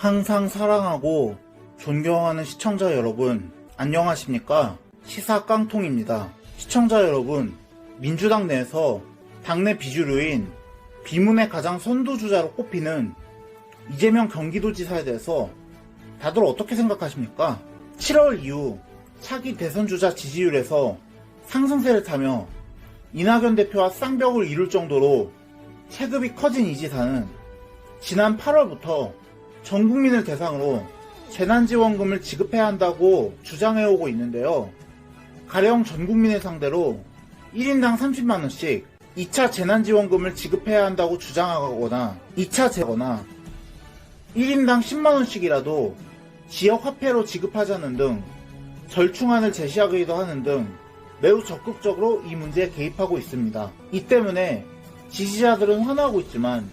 항상 사랑하고 존경하는 시청자 여러분, 안녕하십니까? 시사 깡통입니다. 시청자 여러분, 민주당 내에서 당내 비주류인 비문의 가장 선두주자로 꼽히는 이재명 경기도지사에 대해서 다들 어떻게 생각하십니까? 7월 이후 차기 대선주자 지지율에서 상승세를 타며 이낙연 대표와 쌍벽을 이룰 정도로 체급이 커진 이 지사는 지난 8월부터 전 국민을 대상으로 재난지원금을 지급해야 한다고 주장해오고 있는데요. 가령 전 국민을 상대로 1인당 30만원씩 2차 재난지원금을 지급해야 한다고 주장하거나 2차 재거나 1인당 10만원씩이라도 지역 화폐로 지급하자는 등 절충안을 제시하기도 하는 등 매우 적극적으로 이 문제에 개입하고 있습니다. 이 때문에 지지자들은 화나고 있지만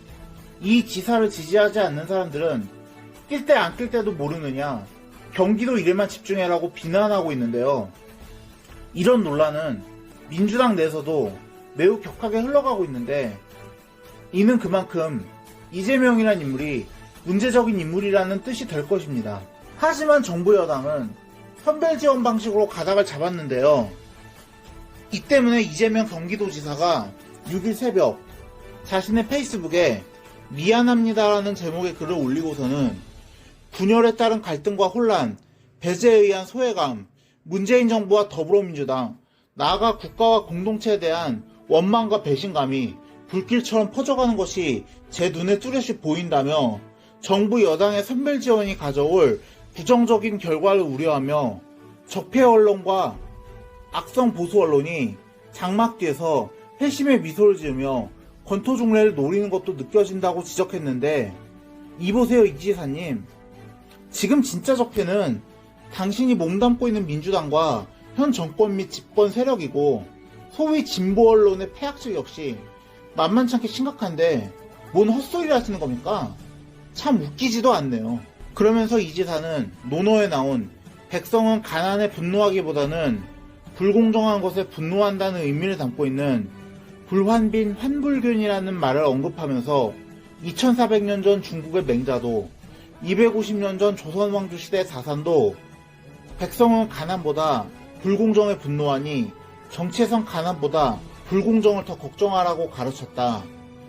이 지사를 지지하지 않는 사람들은 낄 때 안 낄 때도 모르느냐 경기도 일에만 집중해라고 비난하고 있는데요. 이런 논란은 민주당 내에서도 매우 격하게 흘러가고 있는데 이는 그만큼 이재명이라는 인물이 문제적인 인물이라는 뜻이 될 것입니다. 하지만 정부 여당은 선별 지원 방식으로 가닥을 잡았는데요. 이 때문에 이재명 경기도지사가 6일 새벽 자신의 페이스북에 미안합니다라는 제목의 글을 올리고서는 분열에 따른 갈등과 혼란, 배제에 의한 소외감, 문재인 정부와 더불어민주당, 나아가 국가와 공동체에 대한 원망과 배신감이 불길처럼 퍼져가는 것이 제 눈에 뚜렷이 보인다며 정부 여당의 선별 지원이 가져올 부정적인 결과를 우려하며 적폐 언론과 악성 보수 언론이 장막 뒤에서 회심의 미소를 지으며 권토 중례를 노리는 것도 느껴진다고 지적했는데 이보세요 이지사님 지금 진짜 적폐는 당신이 몸담고 있는 민주당과 현 정권 및 집권 세력이고 소위 진보 언론의 폐악질 역시 만만찮게 심각한데 뭔 헛소리를 하시는 겁니까? 참 웃기지도 않네요. 그러면서 이 지사는 논어에 나온 백성은 가난에 분노하기보다는 불공정한 것에 분노한다는 의미를 담고 있는 불환빈 환불균이라는 말을 언급하면서 2400년 전 중국의 맹자도 250년 전 조선왕조 시대 사산도 백성은 가난보다 불공정에 분노하니 정체성 가난보다 불공정을 더 걱정하라고 가르쳤다.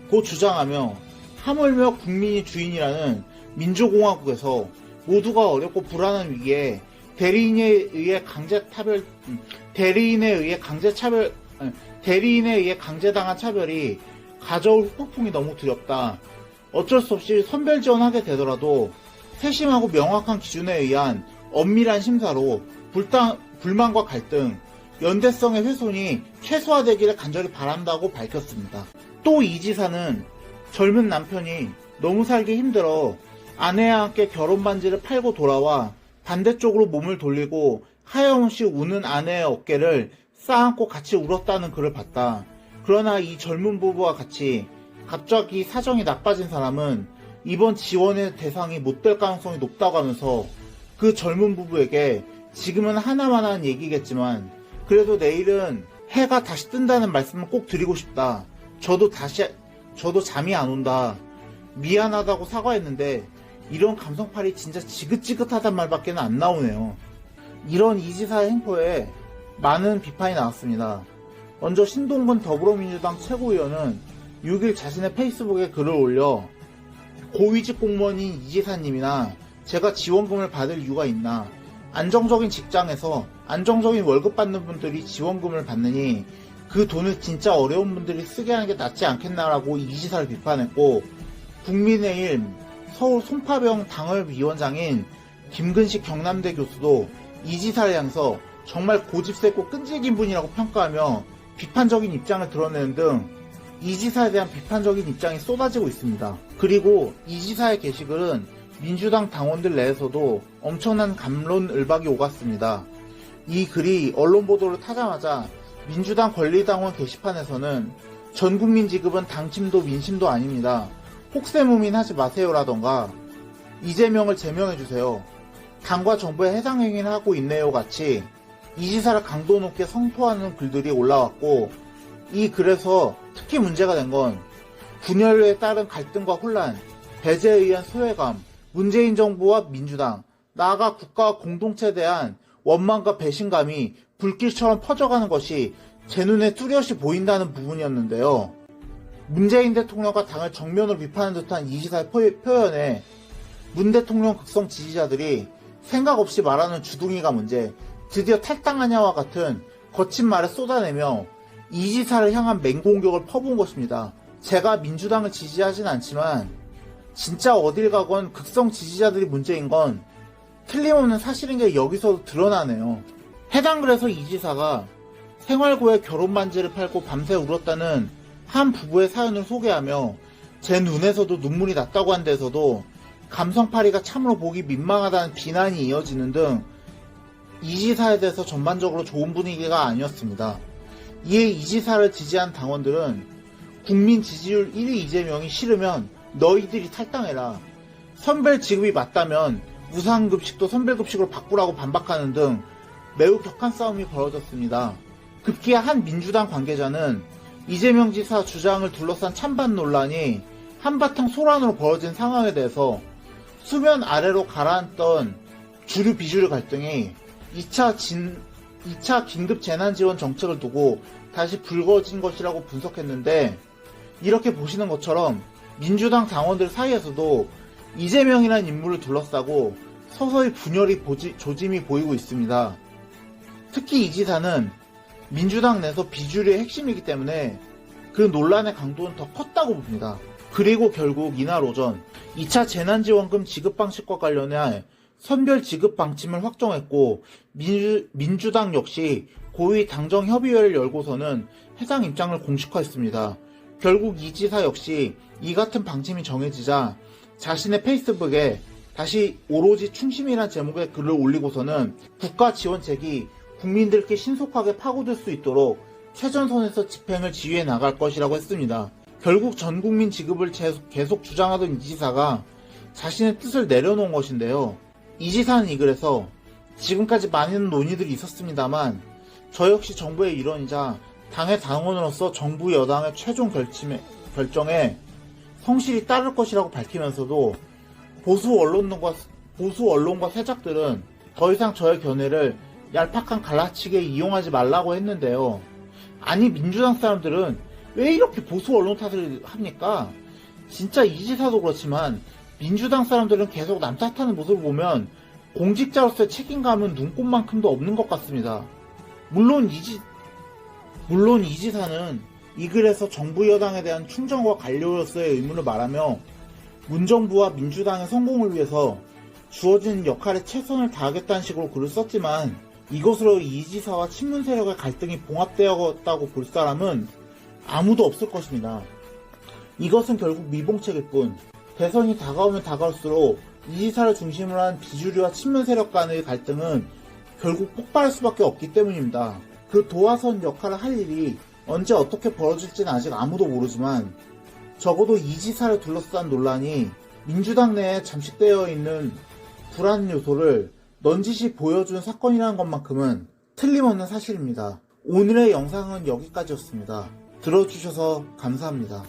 고 주장하며 하물며 국민이 주인이라는 민주공화국에서 모두가 어렵고 불안한 위기에 대리인에 의해 강제 차별, 음, 대리인에 의해 강제 차별, 아니, 대리인에 의해 강제당한 차별이 가져올 후폭풍이 너무 두렵다. 어쩔 수 없이 선별 지원하게 되더라도 세심하고 명확한 기준에 의한 엄밀한 심사로 불당, 불만과 갈등, 연대성의 훼손이 최소화되기를 간절히 바란다고 밝혔습니다. 또 이 지사는 젊은 남편이 너무 살기 힘들어 아내와 함께 결혼 반지를 팔고 돌아와 반대쪽으로 몸을 돌리고 하염없이 우는 아내의 어깨를 쌓안고 같이 울었다는 글을 봤다. 그러나 이 젊은 부부와 같이 갑자기 사정이 나빠진 사람은 이번 지원의 대상이 못 될 가능성이 높다고 하면서 그 젊은 부부에게 지금은 하나만한 얘기겠지만 그래도 내일은 해가 다시 뜬다는 말씀을 꼭 드리고 싶다. 저도 다시 저도 잠이 안 온다. 미안하다고 사과했는데 이런 감성팔이 진짜 지긋지긋하단 말밖에 안 나오네요. 이런 이 지사의 행포에 많은 비판이 나왔습니다. 먼저 신동근 더불어민주당 최고위원은 6일 자신의 페이스북에 글을 올려 고위직 공무원인 이지사님이나 제가 지원금을 받을 이유가 있나? 안정적인 직장에서 안정적인 월급 받는 분들이 지원금을 받느니 그 돈을 진짜 어려운 분들이 쓰게 하는 게 낫지 않겠나라고 이지사를 비판했고 국민의힘 서울 송파병 당협위원장인 김근식 경남대 교수도 이지사를 향해서 정말 고집세고 끈질긴 분이라고 평가하며 비판적인 입장을 드러내는 등 이 지사에 대한 비판적인 입장이 쏟아지고 있습니다. 그리고 이 지사의 게시글은 민주당 당원들 내에서도 엄청난 감론을박이 오갔습니다. 이 글이 언론 보도를 타자마자 민주당 권리당원 게시판에서는 전 국민 지급은 당침도 민심도 아닙니다. 혹세무민 하지 마세요라던가 이재명을 제명해주세요. 당과 정부의 해상 행위를 하고 있네요 같이 이 지사를 강도 높게 성토하는 글들이 올라왔고 이 글에서 특히 문제가 된 건 분열에 따른 갈등과 혼란, 배제에 의한 소외감, 문재인 정부와 민주당, 나아가 국가와 공동체에 대한 원망과 배신감이 불길처럼 퍼져가는 것이 제 눈에 뚜렷이 보인다는 부분이었는데요. 문재인 대통령과 당을 정면으로 비판하는 듯한 이 지사의 포- 표현에 문 대통령 극성 지지자들이 생각 없이 말하는 주둥이가 문제, 드디어 탈당하냐와 같은 거친 말을 쏟아내며 이 지사를 향한 맹공격을 퍼부은 것입니다. 제가 민주당을 지지하진 않지만 진짜 어딜 가건 극성 지지자들이 문제인 건 틀림없는 사실인 게 여기서도 드러나네요. 해당 글에서 이 지사가 생활고에 결혼 반지를 팔고 밤새 울었다는 한 부부의 사연을 소개하며 제 눈에서도 눈물이 났다고 한 데서도 감성파리가 참으로 보기 민망하다는 비난이 이어지는 등 이 지사에 대해서 전반적으로 좋은 분위기가 아니었습니다. 이에 이 지사를 지지한 당원들은 국민 지지율 1위 이재명이 싫으면 너희들이 탈당해라. 선별 지급이 맞다면 무상급식도 선별급식으로 바꾸라고 반박하는 등 매우 격한 싸움이 벌어졌습니다. 급기야 한 민주당 관계자는 이재명 지사 주장을 둘러싼 찬반 논란이 한바탕 소란으로 벌어진 상황에 대해서 수면 아래로 가라앉던 주류 비주류 갈등이 2차 진, 2차 긴급 재난 지원 정책을 두고 다시 불거진 것이라고 분석했는데 이렇게 보시는 것처럼 민주당 당원들 사이에서도 이재명이라는 인물을 둘러싸고 서서히 분열이 보지- 조짐이 보이고 있습니다. 특히 이 지사는 민주당 내에서 비주류의 핵심이기 때문에 그 논란의 강도는 더 컸다고 봅니다. 그리고 결국 이날 오전 2차 재난지원금 지급 방식과 관련해 선별 지급 방침을 확정했고 민주, 민주 당 역시 고위 당정 협의회를 열고서는 해당 입장을 공식화했습니다. 결국 이 지사 역시 이 같은 방침이 정해지자 자신의 페이스북에 다시 오로지 충심이란 제목의 글을 올리고서는 국가 지원책이 국민들께 신속하게 파고들 수 있도록 최전선에서 집행을 지휘해 나갈 것이라고 했습니다. 결국 전 국민 지급을 제- 계속 주장하던 이 지사가 자신의 뜻을 내려놓은 것인데요. 이 지사는 이 글에서 지금까지 많은 논의들이 있었습니다만 저 역시 정부의 일원이자 당의 당원으로서 정부 여당의 최종 결심에, 결정에 성실히 따를 것이라고 밝히면서도 보수 언론과 보수 언론과 세작들은 더 이상 저의 견해를 얄팍한 갈라치기에 이용하지 말라고 했는데요. 아니 민주당 사람들은 왜 이렇게 보수 언론 탓을 합니까? 진짜 이 지사도 그렇지만 민주당 사람들은 계속 남 탓하는 모습을 보면 공직자로서의 책임감은 눈꼽만큼도 없는 것 같습니다. 물론 이지 물론 이 지사는 이 글에서 정부 여당에 대한 충정과 관료로서의 의무를 말하며 문정부와 민주당의 성공을 위해서 주어진 역할에 최선을 다하겠다는 식으로 글을 썼지만 이것으로 이 지사와 친문 세력의 갈등이 봉합되었다고 볼 사람은 아무도 없을 것입니다. 이것은 결국 미봉책일 뿐 대선이 다가오면 다가올수록 이 지사를 중심으로 한 비주류와 친문 세력 간의 갈등은 결국 폭발할 수밖에 없기 때문입니다. 그 도화선 역할을 할 일이 언제 어떻게 벌어질지는 아직 아무도 모르지만 적어도 이 지사를 둘러싼 논란이 민주당 내에 잠식되어 있는 불안 요소를 넌지시 보여준 사건이라는 것만큼은 틀림없는 사실입니다. 오늘의 영상은 여기까지였습니다. 들어주셔서 감사합니다.